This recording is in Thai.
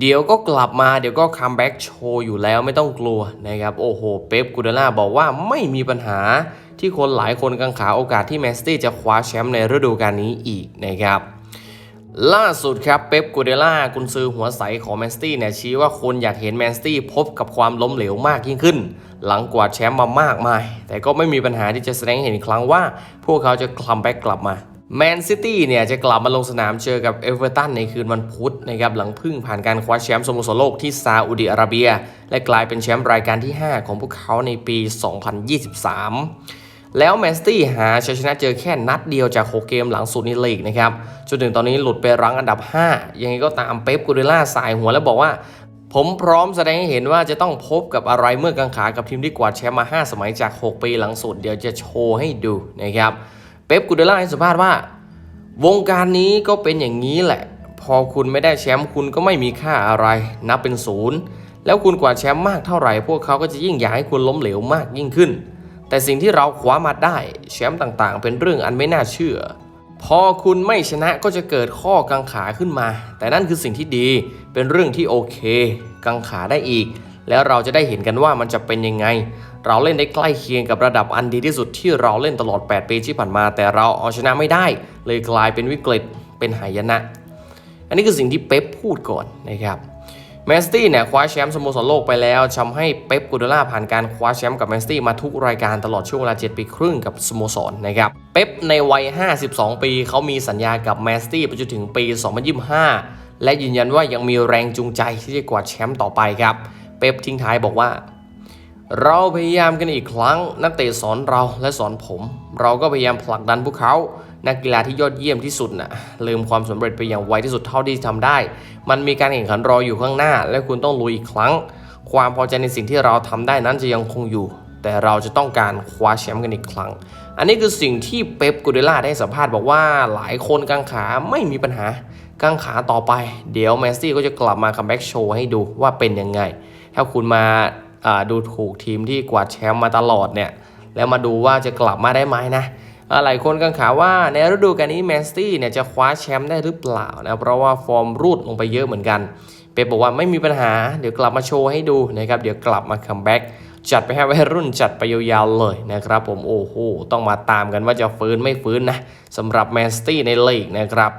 เดี๋ยวก็กลับมาเดี๋ยวก็คัมแบ็กโชว์อยู่แล้วไม่ต้องกลัวนะครับ โอ้โห เป๊ปกูเดล่าบอกว่าไม่มีปัญหาที่คนหลายคนกังขาโอกาสที่แมนซิตี้จะคว้าแชมป์ในฤดูกาลนี้อีกนะครับล่าสุดครับเป๊ปกูเดล่ากุนซือหัวใสของแมนซิตี้เนี่ยชี้ว่าคนอยากเห็นแมนซิตี้พบกับความล้มเหลวมากยิ่งขึ้น หลังกวาดแชมป์มามากมาย แต่ก็ไม่มีปัญหาที่จะแสดงเห็นครั้งว่า พวกเขาจะคัมแบ็กกลับมา แมนซิตี้เนี่ยจะกลับมาลงสนามเจอกับเอเวอร์ตันในคืนวันพุธนะครับหลังพึ่งผ่านการคว้าแชมป์สโมสรโลกที่ซาอุดิอาระเบีย และกลายเป็นแชมป์รายการที่ 5 ของพวกเขาในปี 2023 แล้วแมนซิตี้หาชัยชนะเจอแค่นัดเดียวจาก 6 เกมหลังสุดในลีกนะครับจนถึงตอนนี้หลุดไปรั้งอันดับ 5 ยังไงก็ตามเป๊ปกูเดล่าสายหัวแล้วบอกว่า ผมพร้อมแสดงให้เห็นว่าจะต้องพบกับอะไรเมื่อกังขากับทีมที่กวาดแชมป์มา 5 สมัยจาก 6 ปีหลังสุดเดี๋ยวจะโชว์ให้ดูนะครับ เป๊ปกูเดล่าให้สัมภาษณ์ว่า วงการนี้ก็เป็นอย่างนี้แหละ พอคุณไม่ได้แชมป์คุณก็ไม่มีค่าอะไร นับเป็นศูนย์แล้วคุณกว่าแชมป์มากเท่าไหร่ พวกเขาก็จะยิ่งอยากให้คุณล้มเหลวมากยิ่งขึ้น แต่สิ่งที่เราคว้ามาได้แชมป์ต่างๆ เป็นเรื่องอันไม่น่าเชื่อ พอคุณไม่ชนะก็จะเกิดข้อกังขาขึ้นมา แต่นั่นคือสิ่งที่ดีเป็นเรื่องที่โอเค กังขาได้อีก แล้วเราจะได้เห็นกันว่ามันจะเป็นยังไง เราเล่นได้ใกล้เคียงกับระดับอันดีที่สุดที่เราเล่นตลอด 8 ปีที่ผ่านมา แต่เราเอาชนะไม่ได้ เลยกลายเป็นวิกฤตเป็นหายนะ อันนี้คือสิ่งที่เป๊ปพูดก่อนนะครับแมนซิตี้เนี่ยคว้าแชมป์สโมสรโลกไปแล้วทำให้เป๊ปกูดล่าผ่านการคว้าแชมป์กับแมนซิตี้มาทุกรายการตลอดช่วงเวลา 7 ปีครึ่งกับสโมสรนะครับเป๊ปในวัย 52 ปีเขามีสัญญากับแมนซิตี้ไปจนถึงปี 2025 และยืนยันว่ายังมีแรงจูงใจที่จะกวาดแชมป์ต่อไปครับ เป๊ปทิ้งท้ายบอกว่า เราพยายามกันอีกครั้ง นักเตะสอนเราและสอนผม เราก็พยายามผลักดันพวกเขา นักกีฬาที่ยอดเยี่ยมที่สุดน่ะลืมความสำเร็จไปอย่างไวที่สุดเท่าที่ทำได้ มันมีการแข่งขันรออยู่ข้างหน้า และคุณต้องลุยอีกครั้ง ความพอใจในสิ่งที่เราทำได้นั้นจะยังคงอยู่ แต่เราจะต้องการคว้าแชมป์กันอีกครั้ง อันนี้คือสิ่งที่เป๊ปกูเดล่าได้สัมภาษณ์บอกว่าหลายคนกังขาไม่มีปัญหากังขาต่อไป เดี๋ยวแมนซี่ก็จะกลับมาคัมแบ็กโชว์ให้ดูว่าเป็นยังไงถ้าคุณมา ดูถูกทีมที่กวาดแชมป์มาตลอดเนี่ยแล้วมาดูว่าจะกลับมาได้ไหมนะหลายคนกังขาว่าในฤดูกาลนี้แมนซิตี้เนี่ยจะคว้าแชมป์ได้หรือเปล่านะเพราะว่าฟอร์มรูดลงไปเยอะเหมือนกัน เป๊ปบอกว่าไม่มีปัญหาเดี๋ยวกลับมาโชว์ให้ดูนะครับเดี๋ยวกลับมาคัมแบ็กจัดไปให้วัยรุ่นจัดไปยาวๆเลยนะครับผมโอ้โหต้องมาตามกันว่าจะฟื้นไม่ฟื้นนะสำหรับแมนซิตี้ในลีกนะครับ